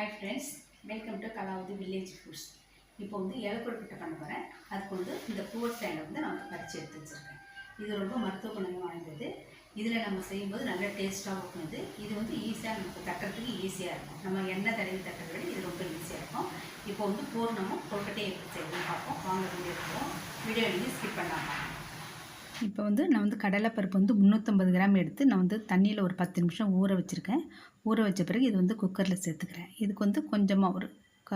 Hi friends welcome to Kalavathi village foods இப்போ வந்து இலக்கொழுக்கட்டை பண்ண போகிறேன் அதுக்கு வந்து இந்த பூவர் ஸ்டாண்டை வந்து நான் வந்து பறித்து எடுத்து வச்சுருக்கேன். இது ரொம்ப மருத்துவ குணங்கள் வாய்ந்தது. இதில் நம்ம செய்யும்போது நல்ல டேஸ்ட்டாகவும் இருக்கும் இது. இது வந்து ஈஸியாக நமக்கு தட்டுறதுக்கு ஈஸியாக இருக்கும். நம்ம எண்ணெய் தடவி தட்டுறதை விட இது ரொம்ப ஈஸியாக இருக்கும். இப்போ வந்து பூர்ணமும் கொழுக்கட்டையை எப்படி செய்யணும்னு பார்ப்போம். வாங்க வீடியோ எடுப்போம் வீடியோ எழுதி ஸ்கிப் பண்ணாமல் இப்போ வந்து நான் வந்து கடலைப்பருப்பு வந்து முந்நூற்றம்பது கிராம் எடுத்து நான் வந்து தண்ணியில் ஒரு பத்து நிமிஷம் ஊற வச்சுருக்கேன். ஊற வச்ச பிறகு இது வந்து குக்கரில் சேர்த்துக்கிறேன். இதுக்கு வந்து கொஞ்சமாக ஒரு க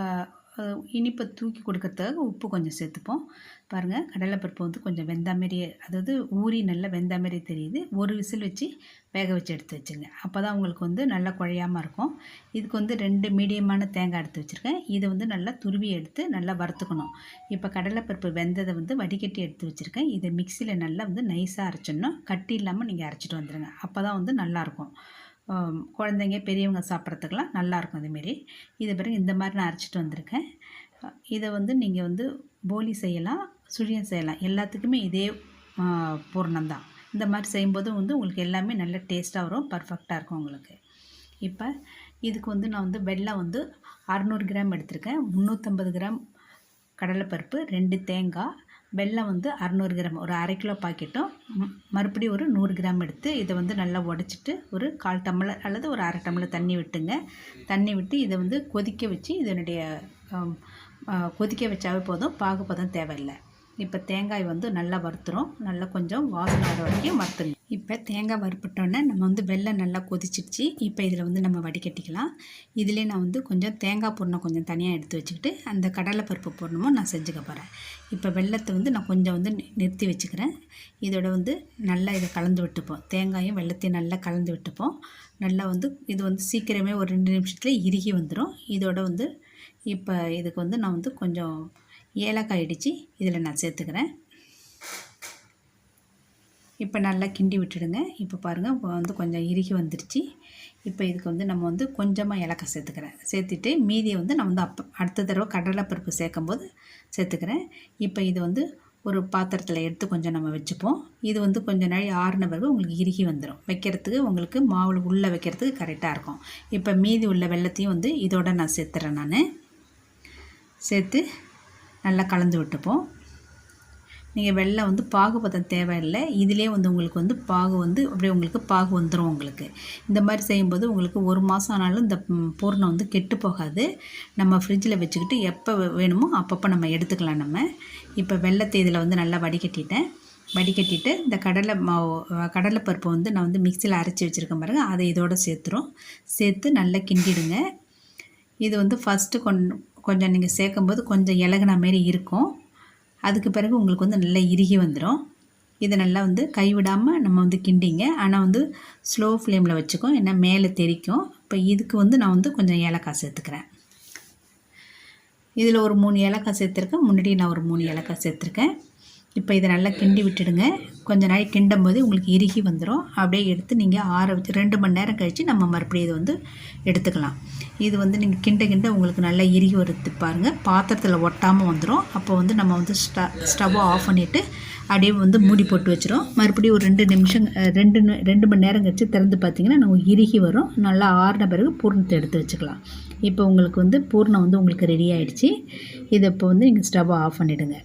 இனிப்பை தூக்கி கொடுக்கறதுக்காக உப்பு கொஞ்சம் சேர்த்துப்போம். பாருங்கள் கடலைப்பருப்பு வந்து கொஞ்சம் வெந்தா மாதிரியே அதாவது ஊறி நல்லா வெந்தா மாதிரியே தெரியுது. ஒரு விசில் வச்சு வேக வச்சு எடுத்து வச்சுங்க அப்போ தான் உங்களுக்கு வந்து நல்லா குழையாமல் இருக்கும். இதுக்கு வந்து ரெண்டு மீடியமான தேங்காய் எடுத்து வச்சுருக்கேன். இதை வந்து நல்லா துருவி எடுத்து நல்லா வறுத்துக்கணும். இப்போ கடலைப்பருப்பு வெந்ததை வந்து வடிகட்டி எடுத்து வச்சுருக்கேன். இதை மிக்சியில் நல்லா வந்து நைஸாக அரைச்சிடணும். கட்டி இல்லாமல் நீங்கள் அரைச்சிட்டு வந்துடுங்க அப்போ தான் வந்து நல்லாயிருக்கும் இருக்கும். குழந்தைங்க பெரியவங்க சாப்பிட்றதுக்கெலாம் நல்லாயிருக்கும் அதுமாரி. இது பிறகு இந்த மாதிரி நான் அரைச்சிட்டு வந்திருக்கேன். இதை வந்து நீங்கள் வந்து போலி செய்யலாம் சுழியம் செய்யலாம். எல்லாத்துக்குமே இதே பூர்ணம் தான். இந்த மாதிரி செய்யும்போது வந்து உங்களுக்கு எல்லாமே நல்ல டேஸ்ட்டாக வரும் பர்ஃபெக்டாக இருக்கும் உங்களுக்கு. இப்போ இதுக்கு வந்து நான் வந்து வெள்ளம் வந்து அறநூறு கிராம் எடுத்திருக்கேன். முந்நூற்றம்பது கிராம் கடலைப்பருப்பு ரெண்டு தேங்காய் வெல்லம் வந்து அறநூறு கிராம் ஒரு அரை கிலோ பாக்கெட்டும் மறுபடியும் ஒரு நூறு கிராம் எடுத்து இதை வந்து நல்லா உடச்சிட்டு ஒரு கால் டம்ளர் அல்லது ஒரு அரை டம்ளர் தண்ணி விட்டுங்க. தண்ணி விட்டு இதை வந்து கொதிக்க வச்சு இதனுடைய கொதிக்க வச்சாவே போதும். பாகுப்பதம் தேவையில்லை. இப்போ தேங்காய் வந்து நல்லா வறுத்துரும் நல்லா கொஞ்சம் வாசனை வர வரைக்கும் வறுத்துங்க. இப்போ தேங்காய் வறுப்பட்டோன்னே நம்ம வந்து வெள்ளம் நல்லா கொதிச்சிடுச்சு. இப்போ இதில் வந்து நம்ம வடிகட்டிக்கலாம். இதிலே நான் வந்து கொஞ்சம் தேங்காய் பூர்ணம் கொஞ்சம் தனியாக எடுத்து வச்சுக்கிட்டு அந்த கடலைப்பருப்பு பூர்ணமும் நான் செஞ்சுக்க போகிறேன் இப்போ வெல்லத்தை வந்து நான் கொஞ்சம் வந்து நி- நிறுத்தி வச்சுக்கிறேன். இதோட வந்து நல்லா இதை கலந்து விட்டுப்போம். தேங்காயும் வெள்ளத்தையும் நல்லா கலந்து விட்டுப்போம். நல்லா வந்து இது வந்து சீக்கிரமே ஒரு ரெண்டு நிமிஷத்தில் இறுகி வந்துடும் இதோட வந்து இப்போ இதுக்கு வந்து நான் வந்து கொஞ்சம் ஏலக்காய் இடித்து இதில் நான் சேர்த்துக்கிறேன். இப்போ நல்லா கிண்டி விட்டுடுங்க. இப்போ பாருங்கள் இப்போ வந்து கொஞ்சம் இறுகி வந்துருச்சு. இப்போ இதுக்கு வந்து நம்ம வந்து கொஞ்சமாக இலக்கம் சேர்த்துக்கிறேன். சேர்த்துட்டு மீதியை வந்து நான் வந்து அப்போ அடுத்த தடவை கடலைப்பருப்பு சேர்க்கும்போது சேர்த்துக்கிறேன். இப்போ இது வந்து ஒரு பாத்திரத்தில் எடுத்து கொஞ்சம் நம்ம வச்சுப்போம். இது வந்து கொஞ்சம் நாள் ஆறுன பிறகு உங்களுக்கு இறுகி வந்துடும் வைக்கிறதுக்கு உங்களுக்கு மாவில் உள்ளே வைக்கிறதுக்கு கரெக்டாக இருக்கும். இப்போ மீதி உள்ள வெள்ளத்தையும் வந்து இதோட நான் சேர்த்துறேன் நான். சேர்த்து நல்லா கலந்து விட்டுப்போம். நீங்கள் வெள்ளம் வந்து பாகுபதம் தேவையில்லை. இதிலே வந்து உங்களுக்கு வந்து பாகு வந்து அப்படியே உங்களுக்கு பாகு வந்துடும் உங்களுக்கு. இந்த மாதிரி செய்யும்போது உங்களுக்கு ஒரு மாதம் ஆனாலும் இந்த பூர்ணம் வந்து கெட்டு போகாது. நம்ம ஃப்ரிட்ஜில் வச்சுக்கிட்டு எப்போ வேணுமோ அப்பப்போ நம்ம எடுத்துக்கலாம் நம்ம. இப்போ வெள்ளத்தை இதில் வந்து நல்லா வடிகட்டிட்டேன். வடிகட்டிட்டு இந்த கடலை மாவு கடலைப்பருப்பை வந்து நான் வந்து மிக்சியில் அரைச்சி வச்சுருக்கேன் பாருங்கள் அதை இதோட சேர்த்துரும். சேர்த்து நல்லா கிண்டிடுங்க. இது வந்து ஃபஸ்ட்டு கொஞ் கொஞ்சம் நீங்கள் சேர்க்கும்போது கொஞ்சம் இலகுன மாரி இருக்கும். அதுக்கு பிறகு உங்களுக்கு வந்து நல்லா இறுகி வந்துடும் இதை நல்லா வந்து கைவிடாமல் நம்ம வந்து கிண்டிங்க. ஆனால் வந்து ஸ்லோ ஃப்ளேமில் வச்சுக்கோ ஏன்னா மேலே தெரிக்கும் இப்போ இதுக்கு வந்து நான் வந்து கொஞ்சம் ஏலக்காய் சேர்த்துக்கிறேன். இதில் ஒரு மூணு ஏலக்காய் சேர்த்துருக்கேன். முன்னாடி நான் ஒரு மூணு ஏலக்காய் சேர்த்துருக்கேன். இப்போ இதை நல்லா கிண்டி விட்டுடுங்க. கொஞ்ச நாள் கிண்டும் போது உங்களுக்கு இறுகி வந்துடும் அப்படியே எடுத்து நீங்கள் ஆற வச்சு ரெண்டு மணி நேரம் கழித்து நம்ம மறுபடியும் இதை வந்து எடுத்துக்கலாம். இது வந்து நீங்கள் கிண்ட கிண்ட உங்களுக்கு நல்லா இறுகி வருது பாருங்கள் பாத்திரத்தில் ஒட்டாமல் வந்துடும் அப்போ வந்து நம்ம வந்து ஸ்ட ஸ்டவ்வை ஆஃப் பண்ணிவிட்டு அப்படியே வந்து மூடி போட்டு வச்சிரும். மறுபடியும் ஒரு ரெண்டு நிமிஷம் ரெண்டு ரெண்டு மணி நேரம் கழித்து திறந்து பார்த்தீங்கன்னா நம்ம இறுகி வரும். நல்லா ஆறின பிறகு பூர்ணத்தை எடுத்து வச்சுக்கலாம். இப்போ உங்களுக்கு வந்து பூர்ணம் வந்து உங்களுக்கு ரெடி ஆகிடுச்சி இதை இப்போ வந்து நீங்கள் ஸ்டவ்வை ஆஃப் பண்ணிவிடுங்க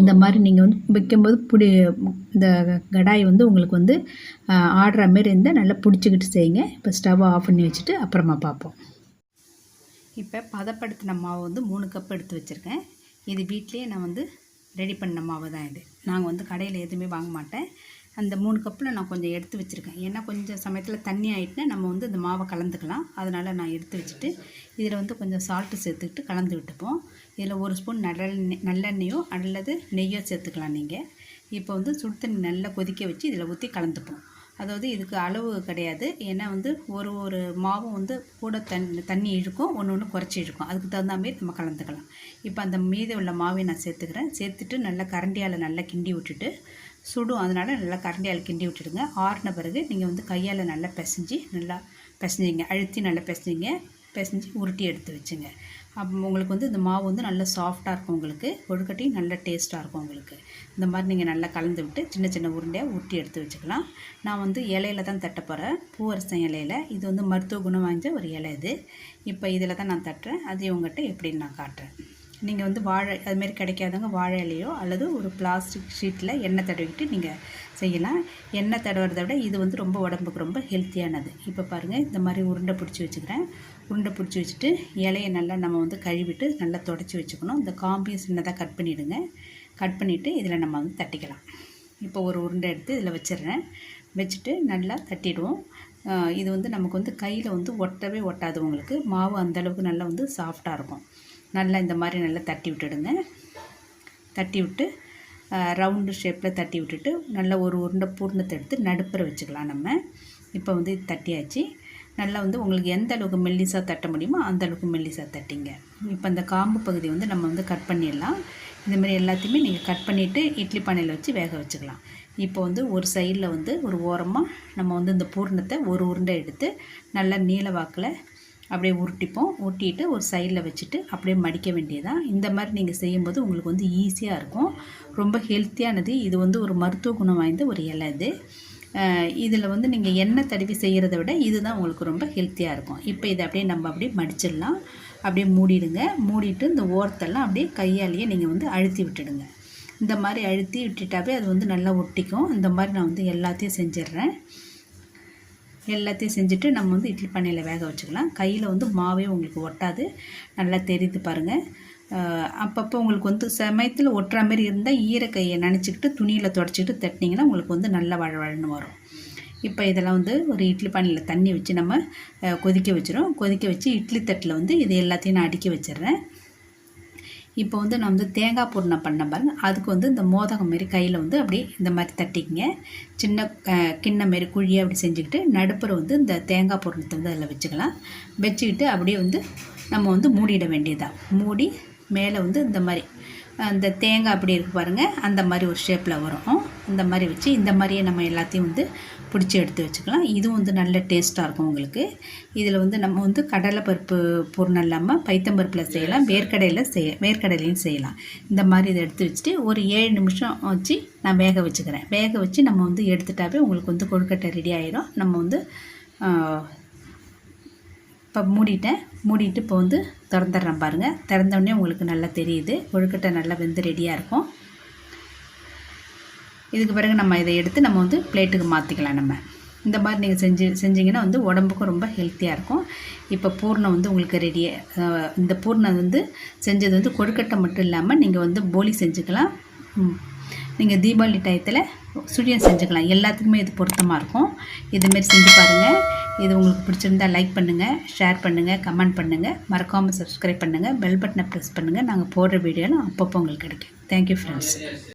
இந்த மாதிரி நீங்கள் வந்து வைக்கும்போது பிடி இந்த கடாய் வந்து உங்களுக்கு வந்து ஆடுற மாரி இருந்தால் நல்லா பிடிச்சிக்கிட்டு செய்யுங்க. இப்போ ஸ்டவ்வை ஆஃப் பண்ணி வச்சுட்டு அப்புறமா பார்ப்போம். இப்போ பதப்படுத்தின மாவு வந்து மூணு கப் எடுத்து வச்சுருக்கேன். இது வீட்லேயே நான் வந்து ரெடி பண்ண மாவு தான் இது. நாங்கள் வந்து கடையில் எதுவுமே வாங்க மாட்டேன். அந்த மூணு கப்பில் நான் கொஞ்சம் எடுத்து வச்சுருக்கேன். ஏன்னா கொஞ்சம் சமயத்தில் தண்ணி ஆகிட்டுனா நம்ம வந்து இந்த மாவை கலந்துக்கலாம். அதனால் நான் எடுத்து வச்சுட்டு இதில் வந்து கொஞ்சம் சால்ட்டு சேர்த்துக்கிட்டு கலந்து விட்டுப்போம். இதில் ஒரு ஸ்பூன் நல்லெண்ணெய் நல்லெண்ணெயோ அல்லது நெய்யோ சேர்த்துக்கலாம் நீங்கள் இப்போ வந்து சுடு தண்ணி நல்லா கொதிக்க வச்சு இதில் ஊற்றி கலந்துப்போம். அதாவது இதுக்கு அளவு கிடையாது. ஏன்னா வந்து ஒரு ஒரு மாவும் வந்து கூட தண்ணி தண்ணி இழுக்கும் ஒன்று ஒன்று குறைச்சி இழுக்கும். அதுக்கு தகுந்த மாதிரி நம்ம கலந்துக்கலாம். இப்போ அந்த மீதி உள்ள மாவை நான் சேர்த்துக்கிறேன். சேர்த்துட்டு நல்லா கரண்டியால் நல்லா கிண்டி விட்டுட்டு சுடும் அதனால் நல்லா கரண்டியால் கிண்டி விட்டுடுங்க. ஆறின பிறகு நீங்கள் வந்து கையால் நல்லா பிசைஞ்சு நல்லா பிசைஞ்சிங்க. அழுத்தி நல்லா பிசைஞ்சிங்க. பிசைஞ்சு உருட்டி எடுத்து வச்சுங்க. அப்போ உங்களுக்கு வந்து இந்த மாவு வந்து நல்லா சாஃப்டாக இருக்கும் உங்களுக்கு. கொழுக்கட்டையும் நல்ல டேஸ்ட்டாக இருக்கும் உங்களுக்கு. இந்த மாதிரி நீங்கள் நல்லா கலந்து விட்டு சின்ன சின்ன உருண்டையாக உருட்டி எடுத்து வச்சுக்கலாம். நான் வந்து இலையில தான் தட்ட போகிறேன் பூவரசம் இலையில. இது வந்து மருத்துவ குணம் வாய்ந்த ஒரு இலை இது. இப்போ இதில் தான் நான் தட்டுறேன். அது உங்கள்கிட்ட எப்படின்னு நான் காட்டுறேன். நீங்கள் வந்து வாழை அதுமாரி கிடைக்காதவங்க வாழை இலையோ அல்லது ஒரு பிளாஸ்டிக் ஷீட்டில் எண்ணெய் தடவிக்கிட்டு நீங்கள் செய்யலாம். எண்ணெய் தடவுறதை விட இது வந்து ரொம்ப உடம்புக்கு ரொம்ப ஹெல்த்தியானது இப்போ பாருங்கள் இந்த மாதிரி உருண்டை பிடிச்சி வச்சுக்கிறேன். உருண்டை பிடிச்சி வச்சுட்டு இலையை நல்லா நம்ம வந்து கழுவிட்டு நல்லா தொடச்சி வச்சுக்கணும். இந்த காம்பியும் சின்னதாக கட் பண்ணிவிடுங்க கட் பண்ணிவிட்டு இதில் நம்ம வந்து தட்டிக்கலாம். இப்போ ஒரு உருண்டை எடுத்து இதில் வச்சிடுறேன். வச்சுட்டு நல்லா தட்டிடுவோம். இது வந்து நமக்கு வந்து கையில் வந்து ஒட்டவே ஒட்டாது உங்களுக்கு. மாவு அந்தளவுக்கு நல்லா வந்து சாஃப்டாக இருக்கும். நல்லா இந்த மாதிரி நல்லா தட்டி விட்டுடுங்க. தட்டி விட்டு ரவுண்டு ஷேப்பில் தட்டி விட்டுட்டு நல்லா ஒரு உருண்டை பூர்ணத்தை எடுத்து நடுப்புற வச்சுக்கலாம் நம்ம. இப்போ வந்து இது தட்டியாச்சு. நல்லா வந்து உங்களுக்கு எந்த அளவுக்கு மெல்லிசாக தட்ட முடியுமோ அந்த அளவுக்கு மெல்லிசாக தட்டிங்க. இப்போ இந்த காம்பு பகுதி வந்து நம்ம வந்து கட் பண்ணிடலாம். இந்த மாதிரி எல்லாத்தையுமே நீங்கள் கட் பண்ணிவிட்டு இட்லி பானையில் வச்சு வேக வச்சுக்கலாம். இப்போ வந்து ஒரு சைடில் வந்து ஒரு ஓரமாக நம்ம வந்து இந்த பூர்ணத்தை ஒரு உருண்டை எடுத்து நல்லா நீல வாக்கில் அப்படியே உருட்டிப்போம். உருட்டிட்டு ஒரு சைடில் வச்சுட்டு அப்படியே மடிக்க வேண்டியதான் இந்த மாதிரி நீங்கள் செய்யும்போது உங்களுக்கு வந்து ஈஸியாக இருக்கும். ரொம்ப ஹெல்த்தியானது இது வந்து ஒரு மருத்துவ குணம் வாய்ந்த ஒரு இலை இது. இதில் வந்து நீங்கள் எண்ணெய் தடவி செய்கிறத விட இதுதான் உங்களுக்கு ரொம்ப ஹெல்த்தியாக இருக்கும். இப்போ இதை அப்படியே நம்ம அப்படியே மடிச்சிடலாம். அப்படியே மூடிடுங்க. மூடிட்டு இந்த ஓரத்தெல்லாம் அப்படியே கையாலேயே நீங்கள் வந்து அழுத்தி விட்டுடுங்க. இந்த மாதிரி அழுத்தி விட்டுட்டாவே அது வந்து நல்லா ஒட்டிக்கும். இந்த மாதிரி நான் வந்து எல்லாத்தையும் செஞ்சிடுறேன். எல்லாத்தையும் செஞ்சுட்டு நம்ம வந்து இட்லி பண்ணையில் வேக வச்சுக்கலாம். கையில் வந்து மாவே உங்களுக்கு ஒட்டாது. நல்லா தெரியுது பாருங்கள் அப்பப்போ உங்களுக்கு வந்து சமயத்தில் ஒட்டுற மாதிரி இருந்தால் ஈரக்கையை நினச்சிக்கிட்டு துணியில் தொடச்சிக்கிட்டு தட்டினீங்கன்னா உங்களுக்கு வந்து நல்லா வழவழன்னு வரும். இப்போ இதெல்லாம் வந்து ஒரு இட்லி பானையில் தண்ணி வச்சு நம்ம கொதிக்க வச்சிரும். கொதிக்க வச்சு இட்லி தட்டில் வந்து இது எல்லாத்தையும் நான் அடுக்கி வச்சிடுறேன். இப்போ வந்து நான் வந்து தேங்காய் பூர்ணம் பண்ண பாருங்க. அதுக்கு வந்து இந்த மோதகம் மாரி கையில் வந்து அப்படியே இந்த மாதிரி தட்டிக்கிங்க. சின்ன கிண்ணம் மாரி குழியை அப்படி செஞ்சுக்கிட்டு நடுப்புற வந்து இந்த தேங்காய் பூர்ணத்தை வந்து அதில் வச்சுக்கலாம். வச்சுக்கிட்டு அப்படியே வந்து நம்ம வந்து மூடிட வேண்டியதாக மூடி மேலே வந்து இந்த மாதிரி அந்த தேங்காய் அப்படி இருக்கு பாருங்கள் அந்த மாதிரி ஒரு ஷேப்பில் வரும். இந்த மாதிரி வச்சு இந்த மாதிரியே நம்ம எல்லாத்தையும் வந்து பிடிச்சி எடுத்து வச்சுக்கலாம். இதுவும் வந்து நல்ல டேஸ்ட்டாக இருக்கும் உங்களுக்கு. இதில் வந்து நம்ம வந்து கடலைப்பருப்பு பூர்ணம் இல்லாமல் பைத்தம்பருப்பில் செய்யலாம் வேர்க்கடையில் செய்ய வேர்க்கடலையும் செய்யலாம். இந்த மாதிரி இதை எடுத்து வச்சுட்டு ஒரு ஏழு நிமிஷம் வச்சு நான் வேக வச்சுக்கிறேன். வேக வச்சு நம்ம வந்து எடுத்துட்டாவே உங்களுக்கு வந்து கொழுக்கட்டை ரெடி ஆயிரும். நம்ம வந்து இப்போ மூடிட்டேன். மூடிட்டு இப்போ வந்து திறந்துடுறேன் பாருங்கள் திறந்தோடனே உங்களுக்கு நல்லா தெரியுது. கொழுக்கட்டை நல்லா வெந்து ரெடியாக இருக்கும். இதுக்கு பிறகு நம்ம இதை எடுத்து நம்ம வந்து பிளேட்டுக்கு மாற்றிக்கலாம் நம்ம. இந்த மாதிரி நீங்கள் செஞ்சு செஞ்சிங்கன்னா வந்து உடம்புக்கும் ரொம்ப ஹெல்த்தியாக இருக்கும். இப்போ பூர்ணம் வந்து உங்களுக்கு ரெடியாக இந்த பூர்ணம் வந்து செஞ்சது வந்து கொழுக்கட்டை மட்டும் இல்லாமல் நீங்கள் வந்து போலி செஞ்சுக்கலாம். நீங்கள் தீபாவளி டயத்தில் சுழியம் செஞ்சுக்கலாம். எல்லாத்துக்குமே இது பொருத்தமாக இருக்கும். இதுமாரி செஞ்சு பாருங்கள் இது உங்களுக்கு பிடிச்சிருந்தா லைக் பண்ணுங்கள் ஷேர் பண்ணுங்கள் கமெண்ட் பண்ணுங்கள் மறக்காமல் சப்ஸ்கிரைப் பண்ணுங்கள் பெல் பட்டனை ப்ரெஸ் பண்ணுங்கள் நாங்கள் போடுற வீடியோலாம் அப்பப்போ உங்களுக்கு கிடைக்கும். Thank you friends